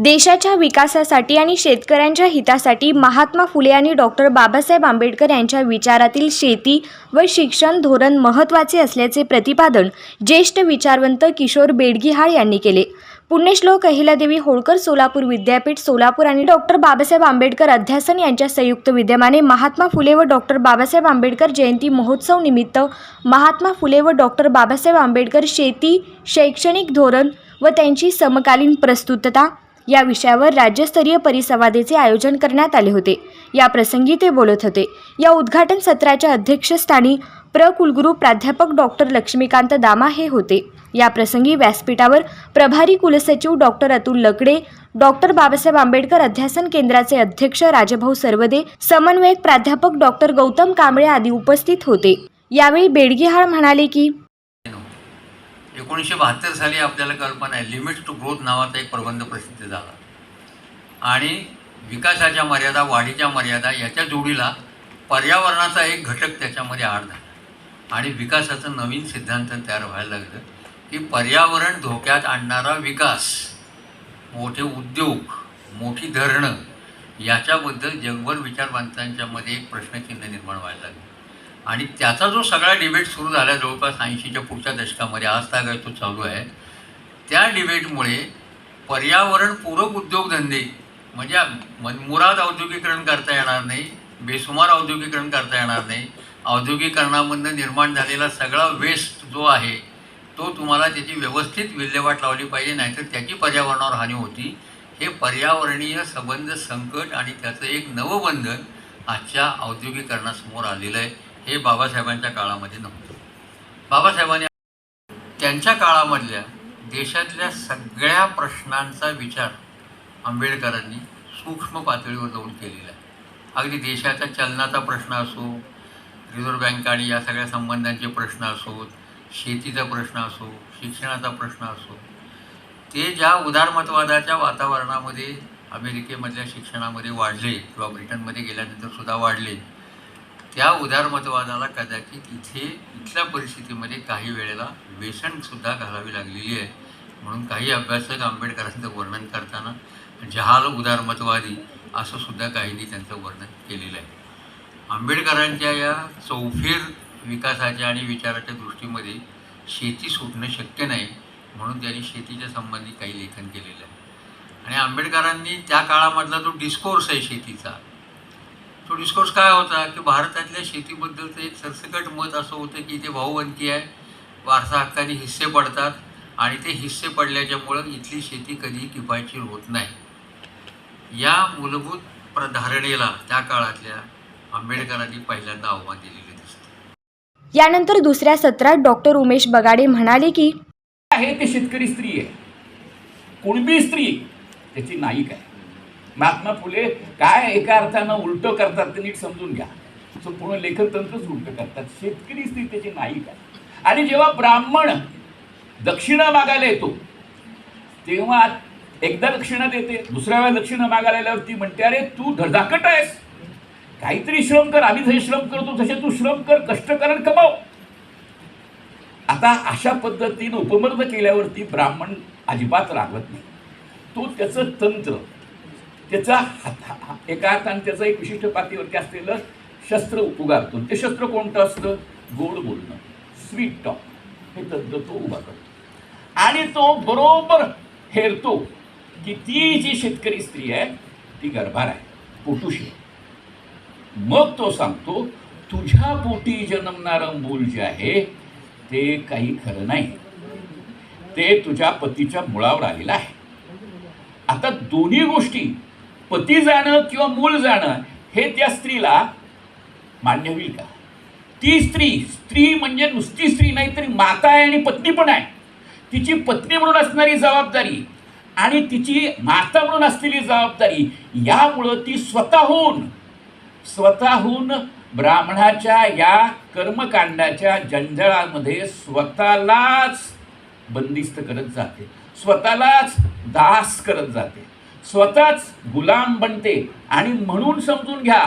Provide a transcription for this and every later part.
देशाच्या विकासासाठी आणि शेतकऱ्यांच्या हितासाठी महात्मा फुले आणि डॉक्टर बाबासाहेब आंबेडकर यांच्या विचारातील शेती व शिक्षण धोरण महत्त्वाचे असल्याचे प्रतिपादन ज्येष्ठ विचारवंत किशोर बेडगिहाळ यांनी केले. पुण्यश्लोक अहिलादेवी होळकर सोलापूर विद्यापीठ सोलापूर आणि डॉक्टर बाबासाहेब आंबेडकर अध्यासन यांच्या संयुक्त विद्यमाने महात्मा फुले व डॉक्टर बाबासाहेब आंबेडकर जयंती महोत्सव निमित्त महात्मा फुले व डॉक्टर बाबासाहेब आंबेडकर शेती शैक्षणिक धोरण व त्यांची समकालीन प्रस्तुतता या विषयावर राज्यस्तरीय परिसंवादेचे आयोजन करण्यात आले होते. या प्रसंगी ते बोलत होते. या उद्घाटन सत्राच्या अध्यक्षस्थानी प्र. कुलगुरू प्राध्यापक डॉक्टर लक्ष्मीकांत दामा हे होते. या प्रसंगी व्यासपीठावर प्रभारी कुलसचिव डॉक्टर अतुल लकडे डॉक्टर बाबासाहेब आंबेडकर अध्यासन केंद्राचे अध्यक्ष राजभाऊ सर्वदे समन्वयक प्राध्यापक डॉक्टर गौतम कांबळे आदी उपस्थित होते. यावेळी बेडगेहाळ म्हणाले की एकोणीसशे बहात्तर साली आपल्याला कल्पना आहे लिमिट्स टू ग्रोथ नावाचा एक प्रबंध प्रसिद्ध झाला. आणि विकासाच्या मर्यादा वाढीच्या मर्यादा याच्या जोडीला पर्यावरणाचा एक घटक त्याच्यामध्ये आड झाला. आणि विकासाचं नवीन सिद्धांत तयार व्हायला लागलं की पर्यावरण धोक्यात आणणारा विकास मोठे उद्योग मोठी धरणं याच्याबद्दल जगभर विचारवंतांच्यामध्ये एक प्रश्नचिन्ह निर्माण व्हायला लागलं. आणि त्याचा जो सगळा डिबेट सुरू झाला जवळपास ऐंशीच्या पुढच्या दशकामध्ये आज तागाय तो चालू आहे त्या डिबेटमुळे पर्यावरणपूरक उद्योगधंदे म्हणजे म- मुराद औद्योगिकरण करता येणार नाही बेसुमार औद्योगिकरण करता येणार नाही औद्योगिकरणामधनं निर्माण झालेला सगळा वेस्ट जो आहे तो तुम्हाला त्याची व्यवस्थित विल्हेवाट लावली पाहिजे नाहीतर त्याची पर्यावरणावर हानी होती. हे पर्यावरणीय संबंध संकट आणि त्याचं एक नवबंधन आजच्या औद्योगिकरणासमोर आलेलं आहे. हे बाबासाहेबांच्या काळामध्ये नव्हतं. बाबासाहेबांनी त्यांच्या काळामधल्या देशातल्या सगळ्या प्रश्नांचा विचार आंबेडकरांनी सूक्ष्म पातळीवर जाऊन केलेला आहे. अगदी देशाच्या चलनाचा प्रश्न असो रिझर्व्ह बँक आणि या सगळ्या संबंधांचे प्रश्न असोत शेतीचा प्रश्न असो शिक्षणाचा प्रश्न असो ते ज्या उदारमतवादाच्या वातावरणामध्ये अमेरिकेमधल्या शिक्षणामध्ये वाढले किंवा ब्रिटनमध्ये गेल्यानंतर सुद्धा वाढले त्या उदारमतवादाला कदाचित इथे इथल्या परिस्थितीमध्ये काही वेळेला व्यसनसुद्धा घालावी लागलेली आहे. म्हणून काही अभ्यासक आंबेडकरांचं वर्णन करताना जहाल उदारमतवादी असं सुद्धा काहींनी त्यांचं वर्णन केलेलं आहे. आंबेडकरांच्या या चौफेर विकासाच्या आणि विचाराच्या दृष्टीमध्ये शेती सुटणं शक्य नाही म्हणून त्यांनी शेतीच्या संबंधी काही लेखन केलेलं आहे. आणि आंबेडकरांनी त्या काळामधला जो डिस्कोर्स आहे शेतीचा डिस्कोर्स काय होता की भारतातल्या शेतीबद्दलचं एक सरसकट मत असं होतं की इथे भाऊबंदी आहे वारसा हक्काने हिस्से पडतात आणि ते हिस्से पडल्याच्यामुळं इथली शेती कधीही किफायतशीर होत नाही. या मूलभूत प्रधारणेला त्या काळातल्या आंबेडकरांनी पहिल्यांदा आव्हान दिलेले दिसतं. यानंतर दुसऱ्या सत्रात डॉक्टर उमेश बगाडे म्हणाले की आहे ते शेतकरी स्त्री आहे. कुणबी स्त्री त्याची नायिक आहे. महात्मा फुले काय एका अर्थानं उलटं करतात ते नीट समजून घ्या. पूर्ण लेखन तंत्रच उलटं करतात. शेतकरी स्त्री त्याची नायिक आणि जेव्हा ब्राह्मण दक्षिणा मागायला येतो तेव्हा एकदा दक्षिणा देते दुसऱ्या वेळा दक्षिणा मागायला आल्यावर ती म्हणते अरे तू धडधाकट आहेस. काहीतरी श्रम कर आम्ही जसे श्रम करतो तसे तू श्रम कर कष्ट कर आणि कमाव. आता अशा पद्धतीनं उपमर्द केल्यावरती ब्राह्मण अजिबात रागवत नाही. तो त्याचं तंत्र त्याचा हा- एका हाताने त्याचं एक विशिष्ट पातळीवरती असलेलं शस्त्र उगारतो ते शस्त्र कोणतं असतं? गोड बोलणं. स्वीट टॉक हे तद्द तो उभा करतो. आणि तो बरोबर हेरतो की ती जी शेतकरी स्त्री आहे ती गर्भार आहे. पोटुशी आहे. मग तो सांगतो तुझ्या पोटी जन्मणारं मूल जे आहे ते काही खरं नाही. ते तुझ्या पतीच्या मुळावर आलेलं आहे. आता दोन्ही गोष्टी पती जाणं किंवा मूल जाणं हे त्या स्त्रीला मान्य होईल का? ती स्त्री स्त्री म्हणजे नुसती स्त्री नाही तरी माता आहे आणि पत्नी पण आहे. तिची पत्नी म्हणून असणारी जबाबदारी आणि तिची माता म्हणून असलेली जबाबदारी यामुळं ती स्वतःहून स्वतःहून ब्राह्मणाच्या या कर्मकांडाच्या जंजळामध्ये स्वतःलाच बंदिस्त करत जाते. स्वतःलाच दास करत जाते. स्वतःच गुलाम बनते. आणि म्हणून समजून घ्या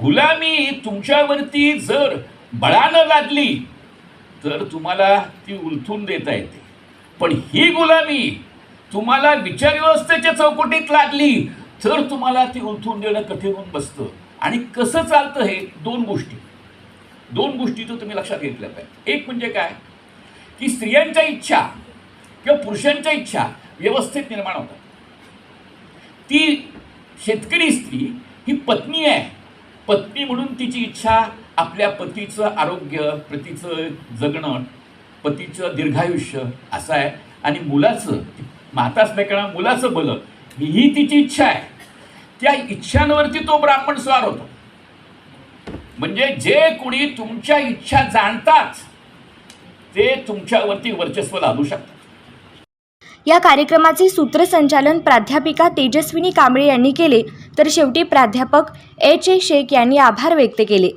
गुलामी तुमच्यावरती जर बळानं लादली तर तुम्हाला ती उलथून देता येते. पण ही गुलामी तुम्हाला विचार व्यवस्थेच्या चौकटीत लागली तर तुम्हाला ती उलथून देणं कठीण होऊन बसतं. आणि कसं चालतं हे? दोन गोष्टी. दोन गोष्टी तर तुम्ही लक्षात घेतल्या पाहिजे. एक म्हणजे काय? की स्त्रियांच्या इच्छा किंवा पुरुषांच्या इच्छा व्यवस्थेत निर्माण होतात. ती शेतकरी स्त्री ही पत्नी आहे. पत्नी म्हणून तिची इच्छा आपल्या पतीचं आरोग्य पतीचं जगणं पतीचं दीर्घायुष्य असं आहे. आणि मुलाचं माताच नाही कारण मुलाचं बलं ही तिची इच्छा आहे. त्या इच्छांवरती तो ब्राह्मण स्वार होतो. म्हणजे जे कोणी तुमच्या इच्छा जाणतात ते तुमच्यावरती वर्चस्व लादू शकतात. या कार्यक्रमाचे सूत्रसंचालन प्राध्यापिका तेजस्विनी कांबळे यांनी केले. तर शेवटी प्राध्यापक एच ए शेख यांनी आभार व्यक्त केले.